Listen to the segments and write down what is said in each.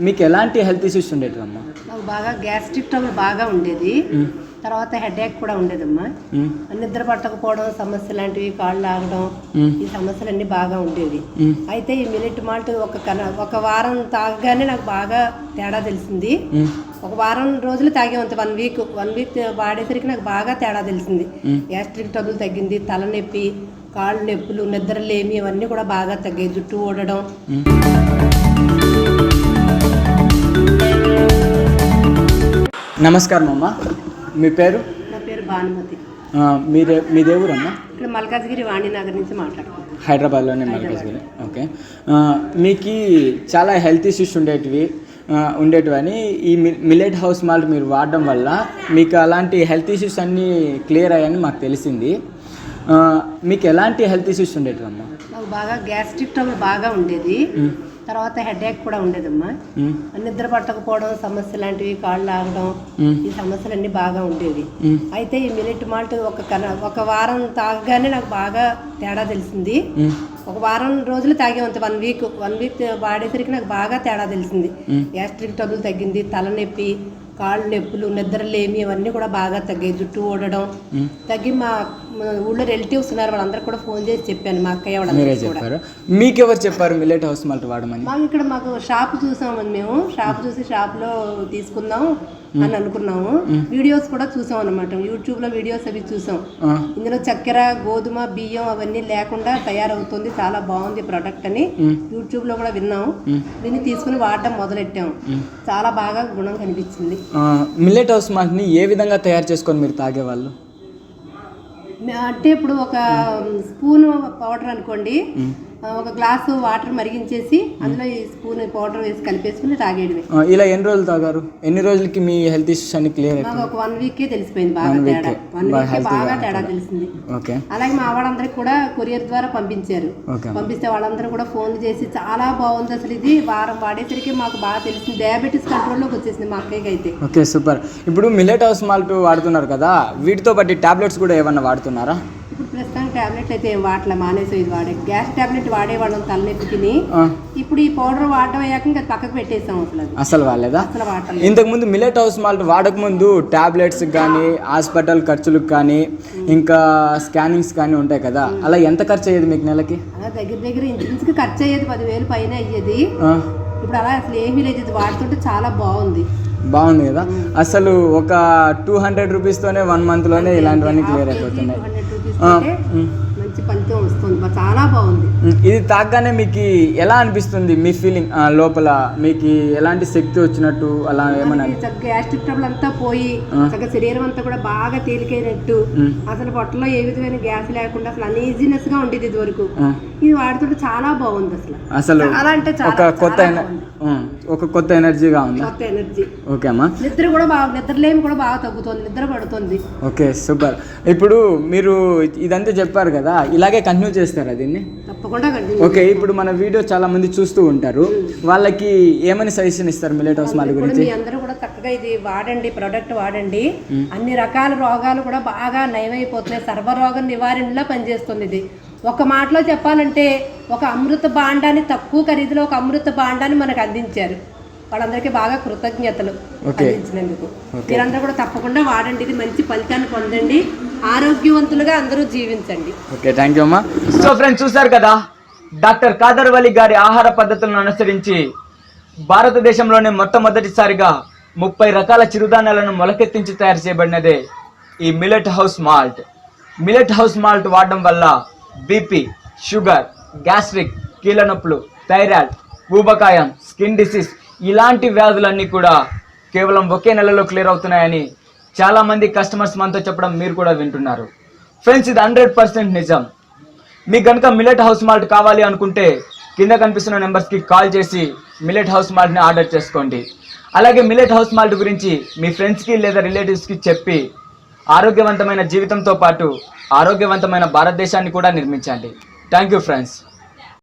మీకు ఎలాంటి health issues ఉండేటివమ్మా నాకు బాగా గ్యాస్ట్రిక్ ట్రబుల్ బాగా ఉండేది. తర్వాత హెడేక్ కూడా ఉండేదమ్మా. మ్మ్. నిద్ర పట్టకపోవడం సమస్య లాంటివి కాళ్ళు ఆగడం. ఈ సమస్యలన్నీ బాగా ఉండేవి. అయితే ఈ మిలిట్ మాల్ట్ ఒక ఒక వారం తాగగానే నాకు బాగా తేడా తెలిసింది. ఒక వారం రోజులు తాగేవంత వన్ వీక్ వన్ వీక్ వాడేసరికి నాకు బాగా తేడా తెలిసింది. గ్యాస్ట్రిక్ ట్రబుల్ తగ్గింది. తలనొప్పి కాళ్ళు నొప్పులు నిద్రలేమి ఇవన్నీ కూడా బాగా తగ్గాయి. జుట్టు ఊడడం. నమస్కారం అమ్మ. మీ పేరు? నా పేరు భానుమతి. మీరే మీ దేవురమ్మా ఇక్కడ మల్కాజ్గిరి వాణినగర్ నుంచి మాట్లాడుకుంటున్నాను హైదరాబాద్లోనే మల్కాజ్గిరి. ఓకే. మీకు చాలా హెల్త్ ఇష్యూస్ ఉండేటివి ఉండేటివని ఈ మి- మిల్లెట్ హౌస్ మాల్ట్ మీరు వాడడం వల్ల మీకు అలాంటి హెల్త్ ఇష్యూస్ అన్నీ క్లియర్ అయ్యాయని మాకు తెలిసింది. మీకు ఎలాంటి హెల్త్ ఇష్యూస్ ఉండేటివమ్మా? నాకు బాగా గ్యాస్ట్రిక్ ట్రబుల్ బాగా ఉండేది. తర్వాత హెడేక్ కూడా ఉండేదమ్మా మ్మ్. నిద్ర పట్టకపోవడం సమస్య లాంటివి కాళ్ళు ఆగడం. ఈ సమస్యలన్నీ బాగా ఉండేవి. అయితే ఈ మిలిట్ మాల్ట్ ఒక కన ఒక వారం తాగగానే నాకు బాగా తేడా తెలిసింది. ఒక వారం రోజులు తాగేవంత వన్ వీక్ వన్ వీక్ వాడేసరికి నాకు బాగా తేడా తెలిసింది. గ్యాస్ట్రిక్ ట్రబుల్ తగ్గింది తలనొప్పి కాళ్ళు నొప్పులు నిద్రలేమి ఇవన్నీ కూడా బాగా తగ్గాయి జుట్టు ఊడడం మ్మ్. తగ్గి మా ఊళ్ళో రిలేటివ్స్ ఉన్నారు వాళ్ళందరూ కూడా ఫోన్ చేసి చెప్పాను మా అక్కయ్య మీరే కూడా. చెప్పారు. మీకెవరు చెప్పారు? మిల్లెట్ హౌస్ మాల్ట్ వాడమని. మాకు ఇక్కడ మాకు షాప్ చూసామని మేము. షాప్ చూసి షాప్లో తీసుకుందాం అని అనుకున్నాము. వీడియోస్ కూడా చూసాం అనమాట యూట్యూబ్లో వీడియోస్ అవి చూసాం. ఆ, ఇందులో చక్కెర గోధుమ బియ్యం అవన్నీ లేకుండా తయారవుతుంది. చాలా బాగుంది ప్రోడక్ట్ అని. మ్మ్. యూట్యూబ్లో కూడా విన్నాం. దీన్ని తీసుకుని వాడటం మొదలెట్టాం. చాలా బాగా గుణం కనిపించింది. మిల్లెట్ హౌస్ మాల్ట్ని ఏ విధంగా తయారు చేసుకొని మీరు తాగేవాళ్ళు? అంటే ఇప్పుడు ఒక స్పూన్ పౌడర్ అనుకోండి. ఒక గ్లాసు వాటర్ మరిగించేసి అందులో ఈ స్పూన్ పౌడర్ వేసి కలిపేసుకుని తాగేయడమే. ఇలా ఎన్ని రోజులు తాగారు? ఎన్ని రోజులకి మీ హెల్త్ ఇష్యూస్ అన్ని క్లియర్ ఒక వన్ వీకే తెలిసిపోయింది బాగా తేడా. వన్ వీక్ బాగా తేడా తెలిసింది. ఓకే. అలాగే మా వాళ్ళందరికి కూడా కొరియర్ ద్వారా పంపించారు. పంపిస్తే వాళ్ళందరూ కూడా ఫోన్ చేసి చాలా బాగుంది అసలు ఇది. వారం వాడేసరికి మాకు బాగా తెలిసింది. డయాబెటీస్ కంట్రోల్లోకి వచ్చేసింది మా అక్కయ్యకి అయితే. Okay super. ఇప్పుడు మిల్లెట్ హౌస్ మాల్ట్ వాడుతున్నారు కదా వీటితో పాటు టాబ్లెట్స్ కూడా ఏమన్నా వాడుతున్నారా? ఇప్పుడు ప్రస్తుతానికి టాబ్లెట్ అయితే ఏం వాడలే మానేసి ఇది వాడే. గ్యాస్ టాబ్లెట్ వాడేవాళ్ళం తలనొప్పికి ఆ, ఇప్పుడు ఈ పౌడర్ వాడడం అయ్యాక ఇంకా పక్కకు పెట్టేసాం అసలు అసలు వాడలేదా? అసలు వాడలేదు ఇంతకుముందు మిల్లెట్ హౌస్ మాల్ట్ వాడకముందు టాబ్లెట్స్ కానీ హాస్పిటల్ ఖర్చులకు కానీ ఇంకా స్కానింగ్స్ కానీ ఉంటాయి కదా. అలా ఎంత ఖర్చు అయ్యేది మీకు నెలకి? అలా దగ్గర దగ్గర ఇంచుమించుకి ఖర్చు అయ్యేది పదివేలు పైన అయ్యేది. ఇప్పుడు అలా అసలు ఏమీ లేదు. ఇది వాడుతుంటే చాలా బాగుంది. బాగుంది కదా. అసలు ఒక టూ హండ్రెడ్ రూపీస్తోనే వన్ మంత్లోనే ఇలాంటివన్నీ క్లియర్ అయిపోతున్నాయి. హండ్రెడ్ ఫలితం వస్తుంది. చాలా బాగుంది. ఇది తాగగానే మీకు ఎలా అనిపిస్తుంది మీ ఫీలింగ్ లోపల? మీకు ఎలాంటి శక్తి వచ్చినట్టు అలా ఏమన్నా గ్యాస్ట్రిక్ ట్రబుల్ అంతా పోయి శరీరం అంతా కూడా బాగా తేలికైనట్టు అసలు పొట్టలో ఏ విధమైన గ్యాస్ లేకుండా అసలు అన్ఈజీనెస్గా ఉండేది ఇది వరకు. ఇది వాడుతుంటే చాలా బాగుంది అసలు. అసలు చాలా అంటే ఒక కొత్త ఒక కొత్త ఎనర్జీగా ఉందా. కొత్త ఎనర్జీ ఓకే అమ్మా. నిద్ర కూడా బాగా నిద్రలేమి కూడా బాగా తగ్గుతుంది నిద్ర పడుతుంది. Okay super. ఇప్పుడు మీరు ఇదంతా చెప్పారు కదా ఇలాగే కంటిన్యూ చేస్తారా దీన్ని? తప్పకుండా కంటిన్యూ ఓకే ఇప్పుడు మన వీడియో చాలా మంది చూస్తూ ఉంటారు. వాళ్ళకి ఏమని సజెషన్ ఇస్తారు మిల్లెట్ హౌస్ మాల్ గురించి? అందరూ కూడా చక్కగా ఇది వాడండి ప్రోడక్ట్ వాడండి. అన్ని రకాల రోగాలు కూడా బాగా నయమైపోతున్నాయి. సర్వరోగ నివారణలో పనిచేస్తుంది ఇది. ఒక మాటలో చెప్పాలంటే ఒక అమృత భాండాన్ని తక్కువ ఖరీదులో ఒక అమృత భాండాన్ని మనకు అందించారు. వాళ్ళందరికీ బాగా కృతజ్ఞతలు. అందించినందుకు. మీరందరూ కూడా తప్పకుండా వాడండి. ఇది మంచి ఫలితాన్ని పొందండి. ఆరోగ్యవంతులుగా అందరూ జీవించండి. ఓకే థ్యాంక్ యూ అమ్మా. సో ఫ్రెండ్స్ చూసారు కదా డాక్టర్ కాదర్ వలి గారి ఆహార పద్ధతులను అనుసరించి భారతదేశంలోనే మొట్టమొదటిసారిగా ముప్పై రకాల చిరుధాన్యాలను మొలకెత్తించి తయారు చేయబడినదే ఈ millet house malt millet house malt వాడడం వల్ల బీపీ షుగర్ గ్యాస్ట్రిక్ కీళ్ళ నొప్పులు థైరాయిడ్ ఊబకాయం స్కిన్ డిసీజ్ ఇలాంటి వ్యాధులన్నీ కూడా కేవలం ఒకే నెలలో క్లియర్ అవుతున్నాయని చాలామంది కస్టమర్స్ మనతో చెప్పడం మీరు కూడా వింటున్నారు. ఫ్రెండ్స్ ఇది హండ్రెడ్ పర్సెంట్ నిజం. మీకు కనుక మిలెట్ హౌస్ మాల్ట్ కావాలి అనుకుంటే కింద కనిపిస్తున్న నెంబర్స్కి కాల్ చేసి మిలెట్ హౌస్ మాల్ట్ని ఆర్డర్ చేసుకోండి. అలాగే మిలెట్ హౌస్ మాల్ట్ గురించి మీ ఫ్రెండ్స్కి లేదా రిలేటివ్స్కి చెప్పి ఆరోగ్యవంతమైన జీవితంతో పాటు ఆరోగ్యవంతమైన భారతదేశాన్ని కూడా నిర్మించండి. థ్యాంక్ యూ ఫ్రెండ్స్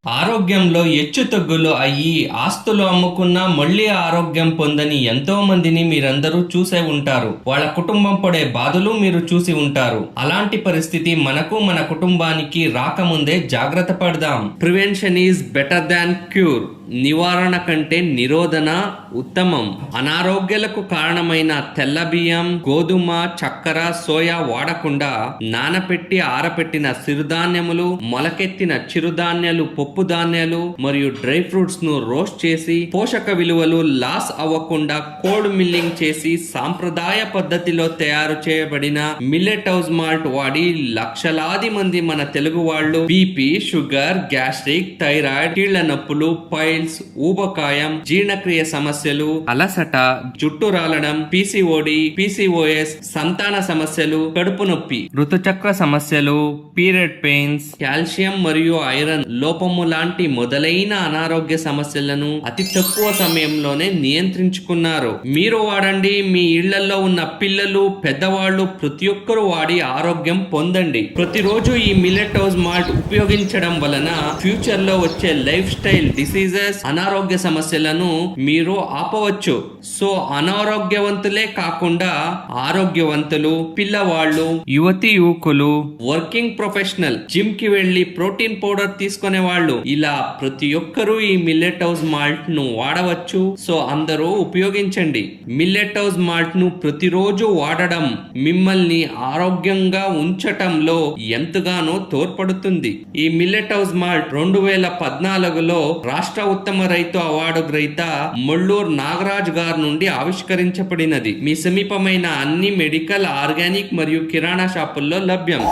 ఆరోగ్యంలో హెచ్చుతగ్గులు అయ్యి ఆస్తులు అమ్ముకున్నా మళ్ళీ ఆరోగ్యం పొందని ఎంతో మందిని మీరందరూ చూసే ఉంటారు. వాళ్ళ కుటుంబం పడే బాధలు మీరు చూసి ఉంటారు. అలాంటి పరిస్థితి మనకు మన కుటుంబానికి రాకముందే జాగ్రత్త పడదాం. Prevention is better than cure నివారణ కంటే నిరోధన ఉత్తమం. అనారోగ్యాలకు కారణమైన తెల్ల బియ్యం గోధుమ చక్కెర సోయా వాడకుండా నానపెట్టి ఆరపెట్టిన సిరుధాన్యములు మొలకెత్తిన చిరుధాన్యాలు పప్పు ధాన్యాలు మరియు డ్రై ఫ్రూట్స్ను రోస్ట్ చేసి పోషక విలువలు లాస్ అవ్వకుండా కోల్డ్ మిల్లింగ్ చేసి సాంప్రదాయ పద్ధతిలో తయారు చేయబడిన మిల్లెట్ హౌస్ మాల్ట్ వాడి లక్షలాది మంది మన తెలుగు వాళ్ళు బీపీ షుగర్ గ్యాస్ట్రిక్ థైరాయిడ్ కీళ్ళ నొప్పులు ఆయిల్స్ ఊబకాయం జీర్ణక్రియ సమస్యలు అలసట జుట్టు రాలడం పీసీఓడి పీసీఓఎస్ సంతాన సమస్యలు కడుపు నొప్పి ఋతుచక్ర సమస్యలు పీరియడ్ పెయిన్స్ కాల్షియం మరియు ఐరన్ లోపము లాంటి మొదలైన అనారోగ్య సమస్యలను అతి తక్కువ సమయంలోనే నియంత్రించుకున్నారు. మీరు వాడండి మీ ఇళ్ళలో ఉన్న పిల్లలు పెద్దవాళ్ళు ప్రతి ఒక్కరూ వాడి ఆరోగ్యం పొందండి. ప్రతిరోజు ఈ మిల్లెట్ మాల్ట్ ఉపయోగించడం వలన ఫ్యూచర్లో వచ్చే లైఫ్ స్టైల్ డిసీజెస్ అనారోగ్య సమస్యలను మీరు ఆపవచ్చు. సో అనారోగ్యవంతులే కాకుండా ఆరోగ్యవంతులు పిల్లవాళ్ళు యువతి యువకులు వర్కింగ్ ప్రొఫెషనల్ జిమ్కి వెళ్ళి ప్రోటీన్ పౌడర్ తీసుకునే వాళ్ళు. ఇలా ప్రతి ఒక్కరూ ఈ మిల్లెట్ హౌస్ మాల్ట్ను వాడవచ్చు. సో అందరూ ఉపయోగించండి. మిల్లెట్ హౌస్ మాల్ట్ను ప్రతిరోజు వాడడం మిమ్మల్ని ఆరోగ్యంగా ఉంచటంలో ఎంతగానో తోడ్పడుతుంది. ఈ మిల్లెట్ హౌస్ మాల్ట్ రెండు వేల పద్నాలుగులో రాష్ట్ర ఉత్తమ రైతు అవార్డు గ్రహీత ముళ్ళూర్ నాగరాజ్ గారు నుండి ఆవిష్కరించబడినది. మీ సమీపమైన అన్ని మెడికల్ ఆర్గానిక్ మరియు కిరాణా షాపుల్లో లభ్యం.